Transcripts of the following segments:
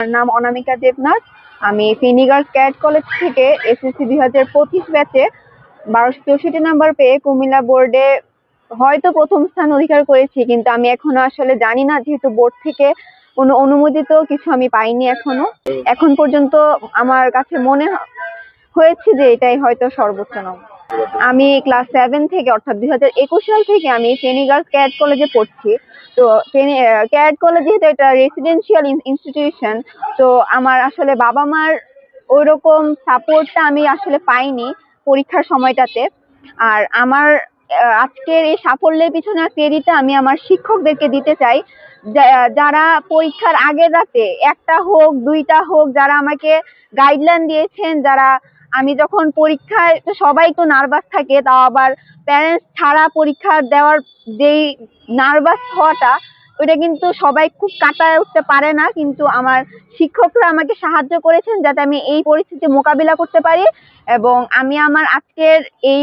আমার নাম অনামিকা দেবনাথ। আমি ফিনিগার ক্যাট কলেজ থেকে এসএসসি দুই হাজার পঁচিশ ব্যাচে বারোশো চৌষট্টি নাম্বার পেয়ে কুমিল্লা বোর্ডে হয়তো প্রথম স্থান অধিকার করেছি, কিন্তু আমি এখনও আসলে জানি না, যেহেতু বোর্ড থেকে কোনো অনুমোদিত কিছু আমি পাইনি এখনও। এখন পর্যন্ত আমার কাছে মনে হয়েছে যে এটাই হয়তো সর্বোচ্চ নম্বর। আমি ক্লাস সেভেন থেকে, অর্থাৎ দুই হাজার একুশ সাল থেকে আমি ফেনিগার্লস ক্যাট কলেজে পড়ছি। তো ক্যাট কলেজ যেহেতু এটা রেসিডেন্সিয়াল ইনস্টিটিউশন তো আমার আসলে বাবা মার ওই রকম সাপোর্টটা আমি আসলে পাইনি পরীক্ষার সময়টাতে। আর আমার আজকের এই সাফল্যের পিছনে ক্রেডিটটা আমি আমার শিক্ষকদেরকে দিতে চাই যারা পরীক্ষার আগের রাতে একটা হোক, দুইটা হোক, যারা আমাকে গাইডলাইন দিয়েছেন, যারা আমি যখন পরীক্ষায় সবাই একটু নার্ভাস থাকে, তাও আবার প্যারেন্টস ছাড়া পরীক্ষা দেওয়ার যেই নার্ভাস হওয়াটা, ওইটা কিন্তু সবাই খুব কাটায় উঠতে পারে না। কিন্তু আমার শিক্ষকরা আমাকে সাহায্য করেছেন যাতে আমি এই পরিস্থিতি মোকাবিলা করতে পারি এবং আমি আমার আজকের এই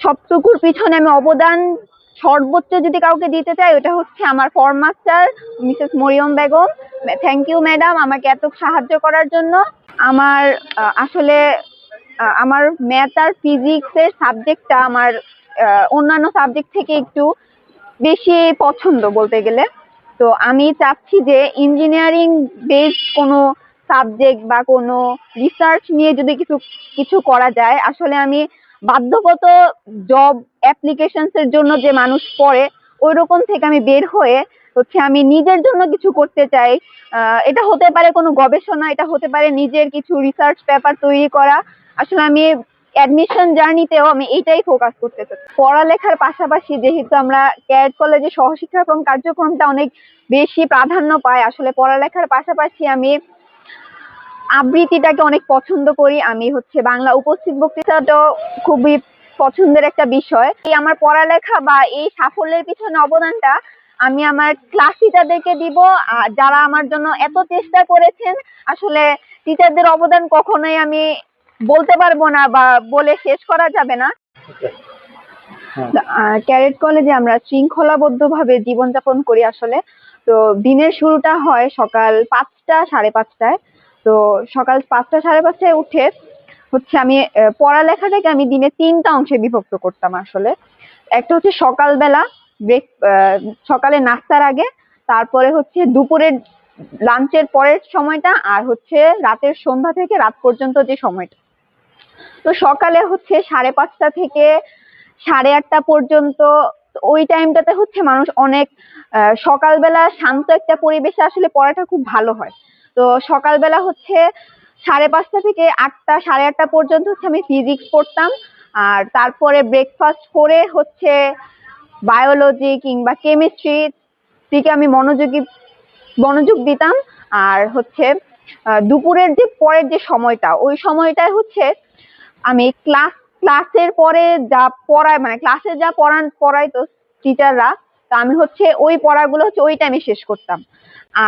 সবটুকুর পিছনে আমি অবদান সর্বোচ্চ যদি কাউকে দিতে চাই ওটা হচ্ছে আমার form master Mrs Mariam Begum. Thank you madam আমাকে এত সাহায্য করার জন্য। আমার আসলে আমার ম্যাথ আর ফিজিক্সের সাবজেক্টটা আমার অন্যান্য সাবজেক্ট থেকে একটু বেশি পছন্দ বলতে গেলে। তো আমি চাচ্ছি যে ইঞ্জিনিয়ারিং বেসড কোনো সাবজেক্ট বা কোনো রিসার্চ নিয়ে যদি কিছু কিছু করা যায়, আসলে আমি বাধ্যগত জব অ্যাপ্লিকেশনস এর জন্য যে মানুষ পড়ে ওই রকম থেকে আমি বের হয়ে হচ্ছে আমি নিজের জন্য কিছু করতে চাই। এটা হতে পারে কোনো গবেষণা, এটা হতে পারে নিজের কিছু রিসার্চ পেপার তৈরি করা আসলে আমি অ্যাডমিশন জার্নিতেও আমি এইটাই ফোকাস করতে চাই পড়ালেখার পাশাপাশি যেহেতু আমরা ক্যাট কলেজে সহশিক্ষাক্রম কার্যক্রমটা অনেক বেশি প্রাধান্য পায়, আসলে পড়ালেখার পাশাপাশি আমি আবৃত্তিটাকে অনেক পছন্দ করি। আমি হচ্ছে বাংলা উপস্থিত বক্তৃতাটাও খুবই পছন্দের একটা বিষয়। এই আমার পড়ালেখা বা এই সাফল্যের পিছনে অবদানটা আমি আমার ক্লাস টিচারদেরকে দিব। আর যারা আমার জন্য এত চেষ্টা করেছেন, আসলে টিচারদের অবদান কখনোই আমি বলতে পারব না বা বলে শেষ করা যাবে না। ক্যারেট কলেজে আমরা শৃঙ্খলাবদ্ধভাবে জীবনযাপন করি আসলে। তো দিনের শুরুটা হয় সকাল পাঁচটা সাড়ে পাঁচটায়। তো সকাল পাঁচটা সাড়ে পাঁচটায় উঠে হচ্ছে আমি পড়ালেখাটাকে আমি দিনে তিনটা অংশে বিভক্ত করতাম আসলে। একটা হচ্ছে সকালবেলা ব্রেক সকালে নাস্তার আগে তারপরে হচ্ছে দুপুরের লাঞ্চের পরের সময়টা আর হচ্ছে রাতের সন্ধ্যা থেকে রাত পর্যন্ত যে সময়টা। তো সকালে হচ্ছে সাড়ে পাঁচটা থেকে সাড়ে আটটা পর্যন্ত ওই টাইমটাতে হচ্ছে মানুষ অনেক সকালবেলা শান্ত একটা পরিবেশে আসলে পড়াটা খুব ভালো হয়। তো সকালবেলা হচ্ছে সাড়ে পাঁচটা থেকে আটটা, সাড়ে আটটা পর্যন্ত হচ্ছে আমি ফিজিক্স পড়তাম। আর তারপরে ব্রেকফাস্ট করে হচ্ছে বায়োলজি কিংবা কেমিস্ট্রি দিকে আমি মনোযোগী, মনোযোগ দিতাম। আর হচ্ছে দুপুরের যে পরের যে সময়টা, ওই সময়টায় হচ্ছে আমি ক্লাস ক্লাসের পরে যা পড়ায় মানে ক্লাসে যা পড়ান পড়াইতো টিচাররা তা আমি হচ্ছে ওই পড়াগুলো হচ্ছে ওই টাইমে শেষ করতাম।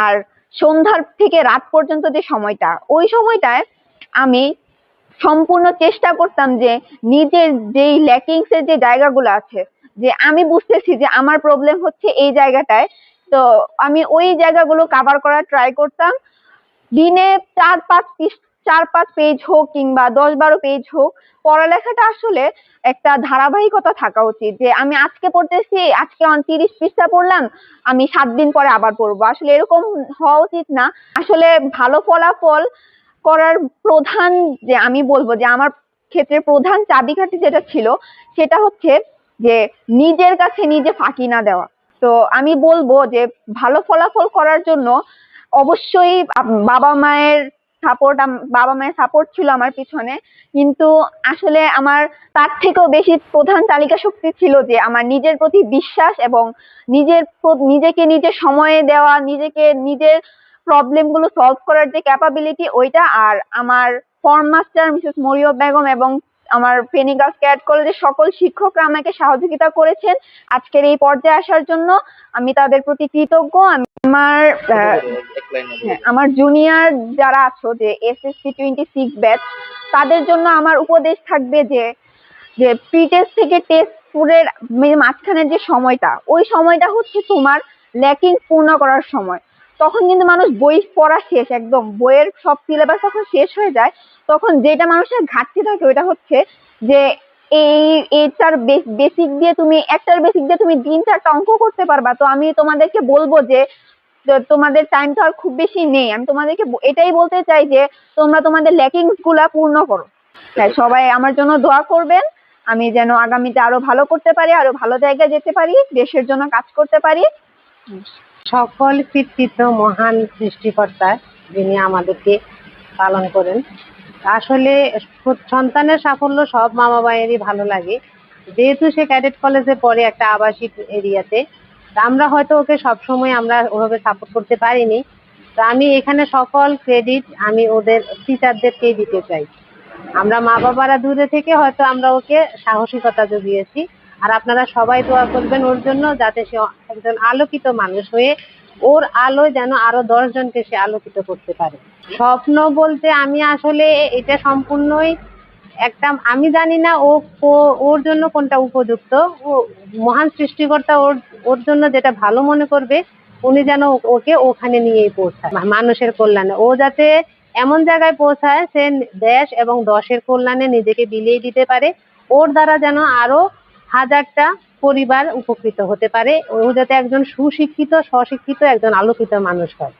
আর সন্ধ্যার থেকে রাত পর্যন্ত যে সময়টা, ওই সময়টায় আমি সম্পূর্ণ চেষ্টা করতাম যে নিজের যেই ল্যাকিংস এর যে জায়গাগুলো আছে, যে আমি বুঝতেছি যে আমার প্রবলেম হচ্ছে এই জায়গাটায়, তো আমি ওই জায়গাগুলো কভার করার ট্রাই করতাম। দিনে চার, পাঁচ পিস চার পাঁচ পেজ হোক কিংবা দশ বারো পেজ হোক, পড়ালেখাটা আসলে একটা ধারাবাহিকতা থাকা উচিত যে আমি আজকে পড়তেছি, আজকে তিরিশ পৃষ্ঠা পড়লাম, আমি সাত দিন পরে আবার পড়ব। আসলে এরকম হওয়া উচিত না। আসলে ভালো ফলাফল করার প্রধান যে আমি বলব যে আমার ক্ষেত্রে প্রধান চাবিকাঠি যেটা ছিল, সেটা হচ্ছে যে নিজের কাছে নিজে ফাঁকি না দেওয়া। তো আমি বলব যে ভালো ফলাফল করার জন্য অবশ্যই বাবা মায়ের সাপোর্ট বাবা মায়ের সাপোর্ট ছিল আমার পিছনে। কিন্তু আসলে আমার তার থেকেও বেশি প্রধান তালিকা শক্তি ছিল যে আমার নিজের প্রতি বিশ্বাস এবং নিজের নিজেকে নিজে সময়ে দেওয়া, নিজেকে নিজের প্রবলেমগুলো সলভ করার যে ক্যাপাবিলিটি ওইটা আর আমার form master Mrs Mariam Begum এবং আমার ফেনিগাস ক্যাট কলেজের সকল শিক্ষকরা আমাকে সহযোগিতা করেছেন আজকের এই পর্যায়ে আসার জন্য। আমি তাদের প্রতি কৃতজ্ঞ। আমি আমার হ্যাঁ, আমার জুনিয়র যারা আছো যে এসএসসি টোয়েন্টি সিক্স ব্যাচ তাদের জন্য আমার উপদেশ থাকবে যে যে প্রি টেস্ট থেকে টেস্ট পুরের মাঝখানের যে সময়টা ওই সময়টা হচ্ছে তোমার ল্যাকিং পূর্ণ করার সময়। তখন কিন্তু মানুষ বই পড়া শেষ, একদম। বইয়ের সব সিলেবাস তখন শেষ হয়ে যায়, তখন যেটা মানুষের ঘাটতি থাকে, ওইটা হচ্ছে যে এই, এইটার বেসিক দিয়ে তুমি, একটার বেসিক দিয়ে তুমি তিন চারটা অঙ্ক করতে পারবা। তো আমি তোমাদেরকে বলব যে তোমাদের টাইম তো আর খুব বেশি নেই। আমি তোমাদেরকে এটাই বলতে চাই যে, তোমরা তোমাদের ল্যাকিংসগুলা পূর্ণ করো। তাই সবাই আমার জন্য দোয়া করবেন। আমি যেন আগামীতে আরও ভালো করতে পারি, আরও ভালো জায়গায় যেতে পারি, দেশের জন্য কাজ করতে পারি। সকল কৃতিত্ব মহান সৃষ্টিকর্তা যিনি আমাদেরকে পালন করেন। আসলে সন্তানের সাফল্য সব মা বাবায়েরই ভালো লাগে। যেহেতু সে ক্যাডেট কলেজে পড়ে একটা আবাসিক এরিয়াতে আমরা হয়তো ওকে সবসময় আমরা ওভাবে সাপোর্ট করতে পারিনি। তো আমি এখানে সকল ক্রেডিট আমি ওদের টিচারদেরকেই দিতে চাই। আমরা মা বাবারা দূরে থেকে হয়তো আমরা ওকে সাহসিকতা জুগিয়েছি। আর আপনারা সবাই দোয়া করবেন ওর জন্য যাতে সে একজন আলোকিত মানুষ হয়ে ওর আলো যেন আরও দশ জনকে সে আলোকিত করতে পারে। স্বপ্ন বলতে আমি আসলে এটা সম্পূর্ণই একটা, আমি জানি না ও ওর জন্য কোনটা উপযুক্ত। ও মহান সৃষ্টিকর্তা ওর ওর জন্য যেটা ভালো মনে করবে, উনি যেন ওকে ওখানে নিয়েই পৌঁছায়। মানুষের কল্যাণে। ও যাতে এমন জায়গায় পৌঁছায় সে দেশ এবং দশের কল্যাণে নিজেকে বিলিয়ে দিতে পারে, ওর দ্বারা যেন আরও হাজারটা পরিবার উপকৃত হতে পারে। ও যাতে একজন সুশিক্ষিত স্বশিক্ষিত একজন আলোকিত মানুষ হয়।